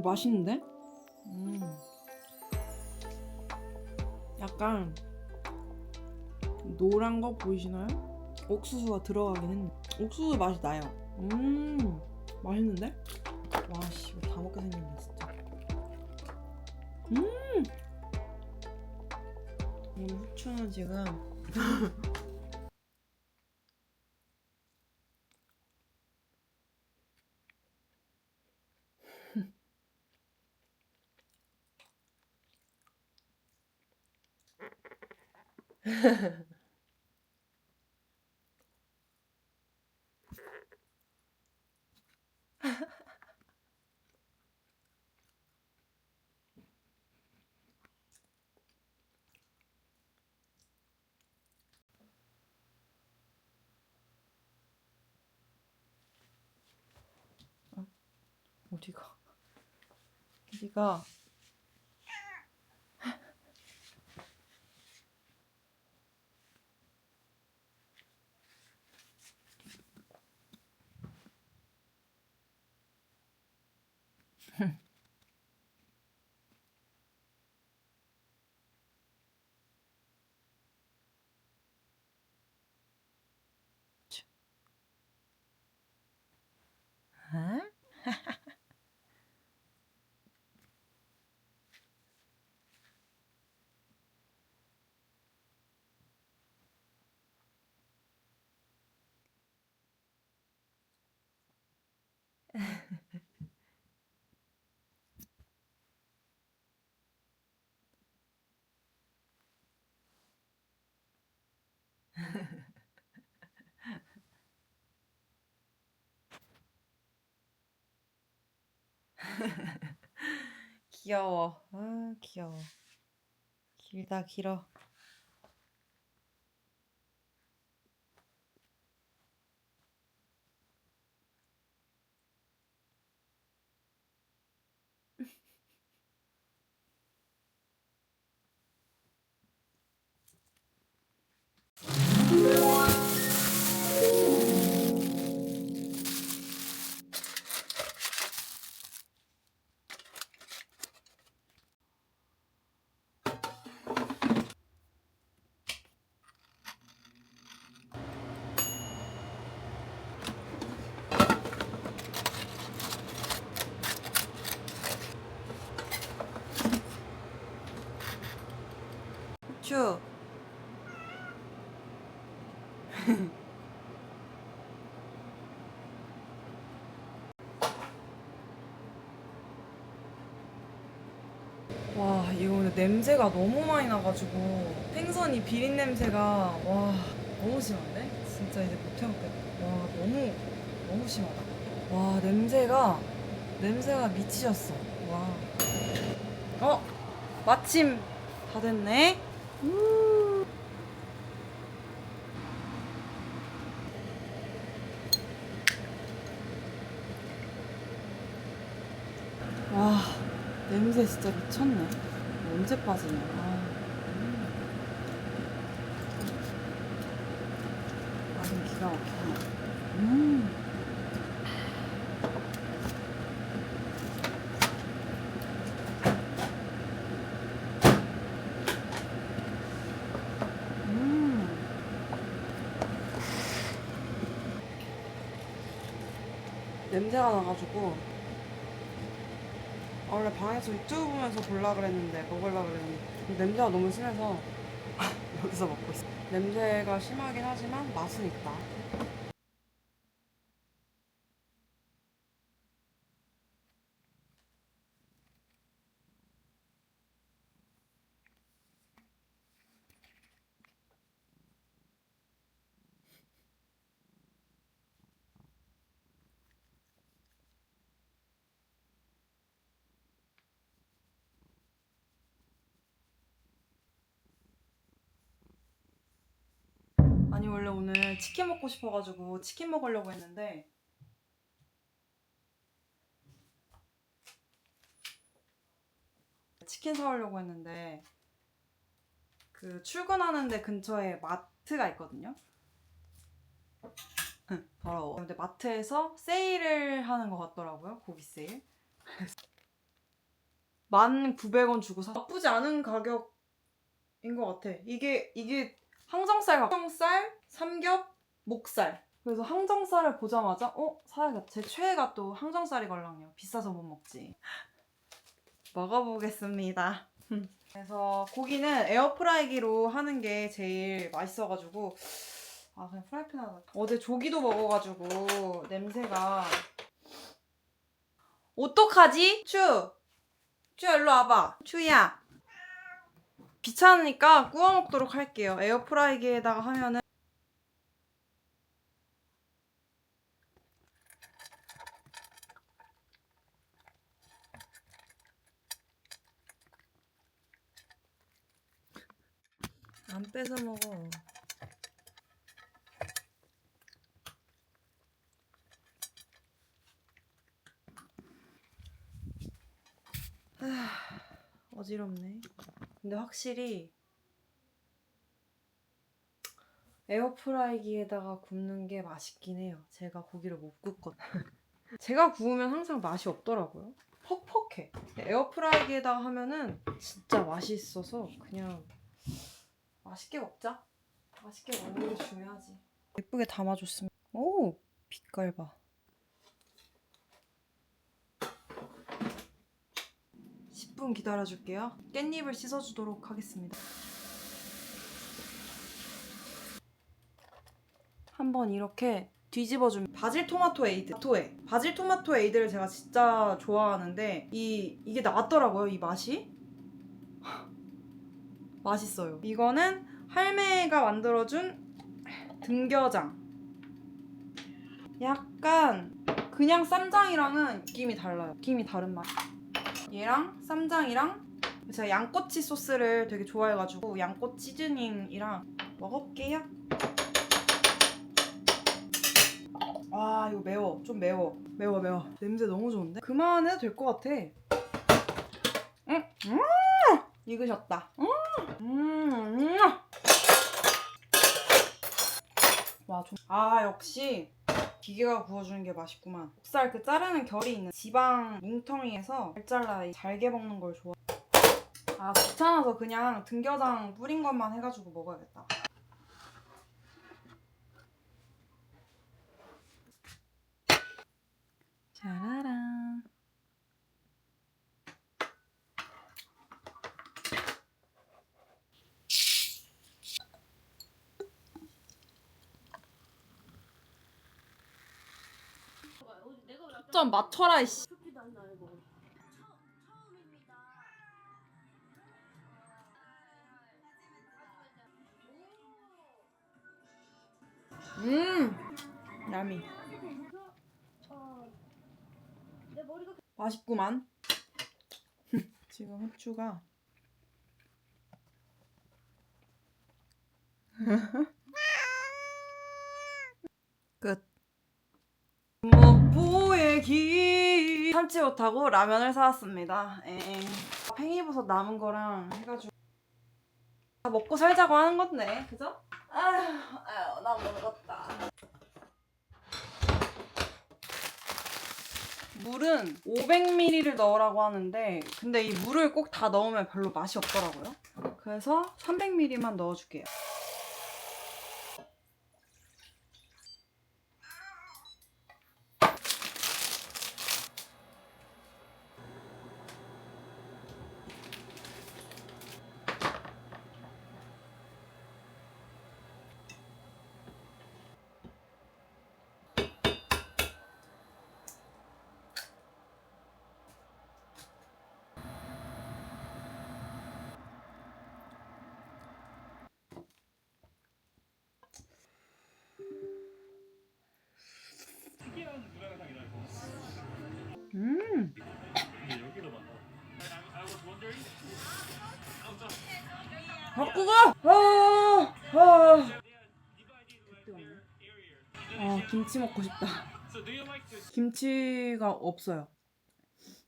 오 맛있는데? 음. 약간 노란 거 보이시나요? 옥수수가 들어가긴 했네. 옥수수 맛이 나요. 음 맛있는데? 와 씨 이거 다 먹게 생겼네 진짜. 음. 이 후추는 지금 어디가? 어디가? 어? 귀여워. 아, 귀여워. 길다, 길어. 냄새가 너무 많이 나가지고 생선이 비린 냄새가 와 너무 심한데? 진짜 이제 못 해먹겠다. 와 너무 너무 심하다. 와 냄새가 냄새가 미치셨어. 와. 어 마침 다 됐네. 우. 와 냄새 진짜 미쳤네. 언제 빠지냐. 아, 음. 맛은 기가 막히네. 음. 음. 냄새가 나가지고 아, 원래 방에서 유튜브 보면서 볼라 그랬는데 먹을라 그랬는데 냄새가 너무 심해서 여기서 먹고 있어. 냄새가 심하긴 하지만 맛은 있다. 아니 원래 오늘 치킨 먹고 싶어가지고 치킨 먹으려고 했는데 치킨 사오려고 했는데 그 출근하는데 근처에 마트가 있거든요. 응, 더러워. 근데 마트에서 세일을 하는 것 같더라고요. 고기 세일. 1,900원 주고 사. 나쁘지 않은 가격인 것 같아. 이게 이게 항정살, 항정살, 삼겹, 목살. 그래서 항정살을 보자마자 어 사야겠다. 제 최애가 또 항정살이 걸랑요. 비싸서 못 먹지. 먹어보겠습니다. 그래서 고기는 에어프라이기로 하는 게 제일 맛있어가지고 아 그냥 프라이팬 하나. 어제 조기도 먹어가지고 냄새가 어떡하지? 추! 추 일로 와봐. 추야. 귀찮으니까 구워 먹도록 할게요. 에어프라이기에다가 하면은 안 뺏어 먹어. 아, 어지럽네. 근데 확실히 에어프라이기에다가 굽는 게 맛있긴 해요. 제가 고기를 못 굽거든. 제가 구우면 항상 맛이 없더라고요. 퍽퍽해. 에어프라이기에다가 하면은 진짜 맛있어서 그냥 맛있게 먹자. 맛있게 먹는 게 중요하지. 예쁘게 담아줬습니다. 오, 빛깔 봐. 10분 기다려줄게요. 깻잎을 씻어주도록 하겠습니다. 한번 이렇게 뒤집어주면 바질 토마토 에이드 토에 바질 토마토 에이드를 제가 진짜 좋아하는데 이 이게 나왔더라고요 이 맛이 맛있어요. 이거는 할매가 만들어준 등겨장. 약간 그냥 쌈장이랑은 느낌이 달라요. 느낌이 다른 맛. 얘랑 쌈장이랑 제가 양꼬치 소스를 되게 좋아해가지고 양꼬치 시즈닝이랑 먹어볼게요. 아 이거 매워. 좀 매워. 매워 매워. 냄새 너무 좋은데? 그만해도 될 것 같아. 응? 음! 익으셨다 음! 음! 음! 와, 좀... 아 역시 기계가 구워주는 게 맛있구만 목살 그 자르는 결이 있는 지방 뭉텅이에서 잘 잘라 잘게 먹는 걸 좋아 아 귀찮아서 그냥 등겨장 뿌린 것만 해가지고 먹어야겠다 짜라란 좀 맞춰라 이씨. 음 야미 맛있구만. 지금 후추가. 끝 참지 못하고 라면을 사왔습니다 에잉. 팽이버섯 남은 거랑 해가지고 다 먹고 살자고 하는 건데 그죠? 아휴 아휴 나 먹었다 물은 500ml를 넣으라고 하는데 근데 이 물을 꼭 다 넣으면 별로 맛이 없더라고요 그래서 300ml만 넣어줄게요 음. 갖고 가! 아, 아. 아 김치 먹고 싶다 김치가 없어요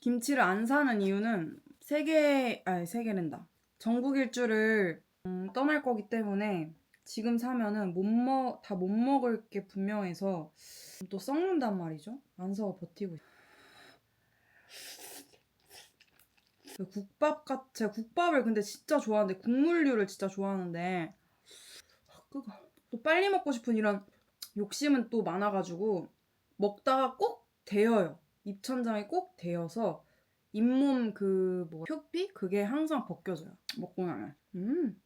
김치를 안 사는 이유는 세계 아니 세계랜다. 전국 일주를 음, 떠날 거기 때문에 지금 사면은 못먹다 못 먹을 게 분명해서 또 썩는단 말이죠. 안서가 버티고. 있- 그 국밥 같 제가 국밥을 근데 진짜 좋아하는데 국물류를 진짜 좋아하는데 아, 또 빨리 먹고 싶은 이런 욕심은 또 많아가지고 먹다가 꼭 데여요. 입천장에 꼭 데여서 잇몸 그 뭐 표피 그게 항상 벗겨져요. 먹고 나면. 음.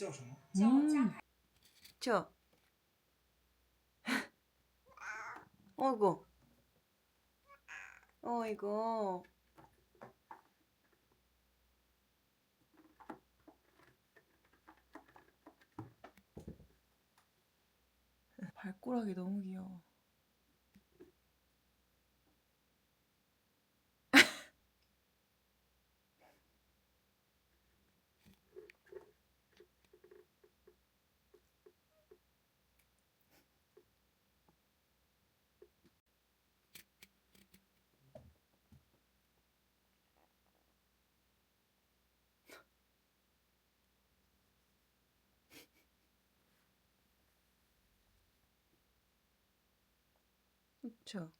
叫什么？ 음. 저. 어이구. 어이구. 발꼬락이 너무 귀여워. 그쵸.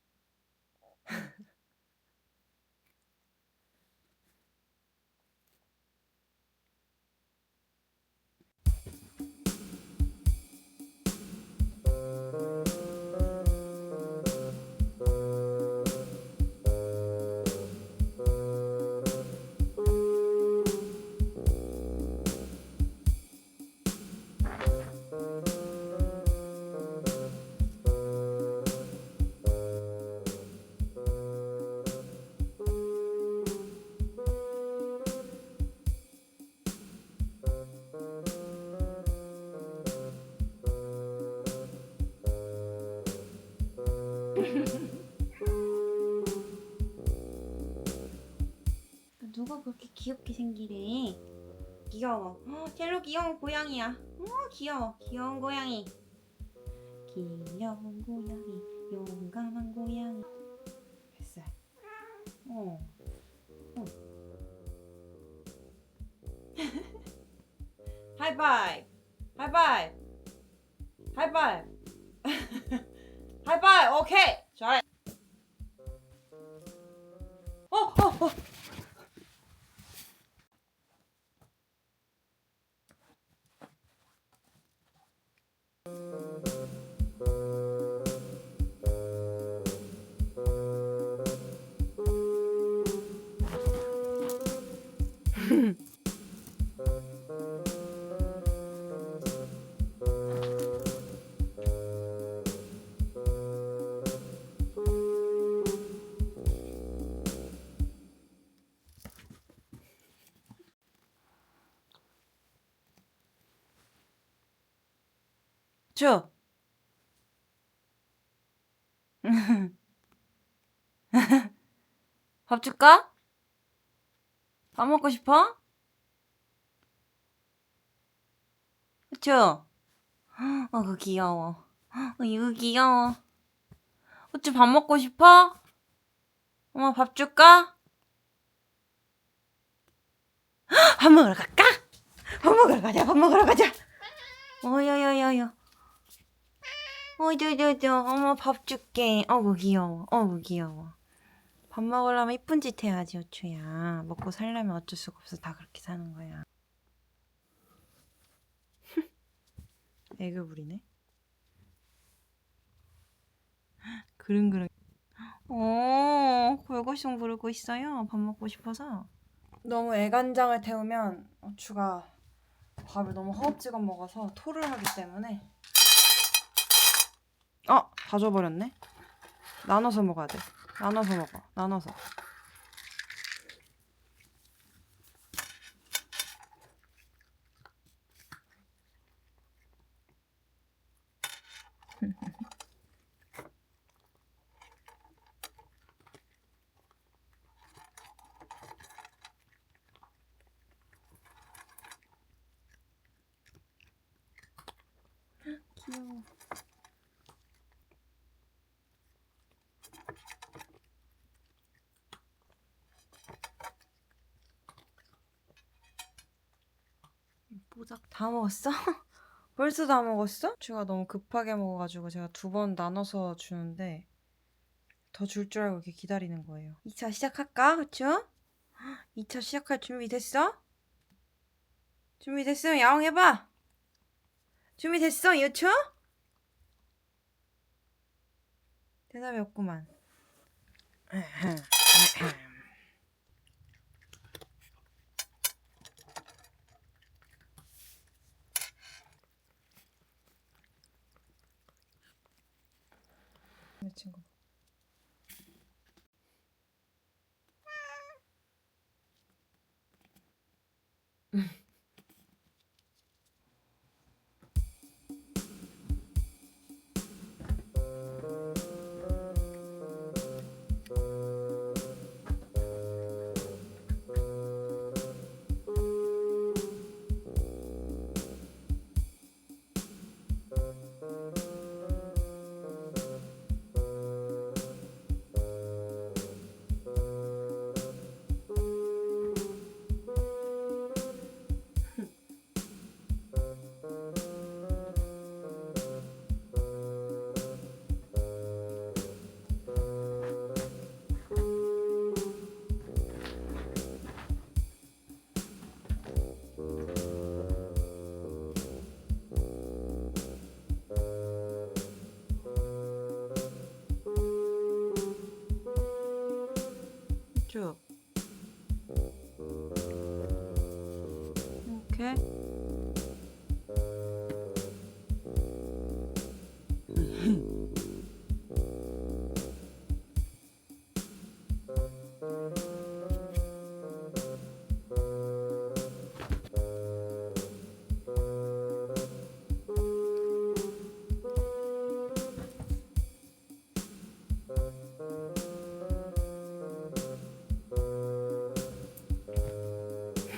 누가 그렇게 귀엽게 생기래? 귀여워. 어, 젤로 귀여운 고양이야. 어, 귀여워. 귀여운 고양이. 귀여운 고양이. 용감한 고양이. 뱃살. 어. 어. 하이파이브. 하이파이브. 하이파이브. 하이파이브. 오케이. 잘해. 어, 어, 어. 쭈. 밥 줄까? 밥 먹고 싶어? 그쵸? 어, 그 귀여워. 어, 이거 귀여워. 어쭈 밥 먹고 싶어? 엄마 밥 줄까? 밥 먹으러 갈까? 밥 먹으러 가자, 밥 먹으러 가자. 어여여여여. 어저저저 엄마 밥 줄게. 어구 귀여워. 어구 귀여워. 밥 먹으려면 이쁜 짓 해야지 어추야. 먹고 살려면 어쩔 수가 없어. 다 그렇게 사는 거야. 애교 부리네. 그릉그릉. 어, 골고송 부르고 있어요. 밥 먹고 싶어서. 너무 애간장을 태우면 어추가 밥을 너무 허겁지겁 먹어서 토를 하기 때문에 어! 다 줘버렸네 나눠서 먹어야 돼 나눠서 먹어 나눠서 귀여워. 모작 다 먹었어? 벌써 다 먹었어? 제가 너무 급하게 먹어가지고 제가 두 번 나눠서 주는데 더 줄 줄 알고 이렇게 기다리는 거예요. 2차 시작할까? 그쵸? 2차 시작할 준비 됐어? 준비 됐으면 야옹 해봐! 준비 됐어, 유초? 대답이 없구만. 내 친구.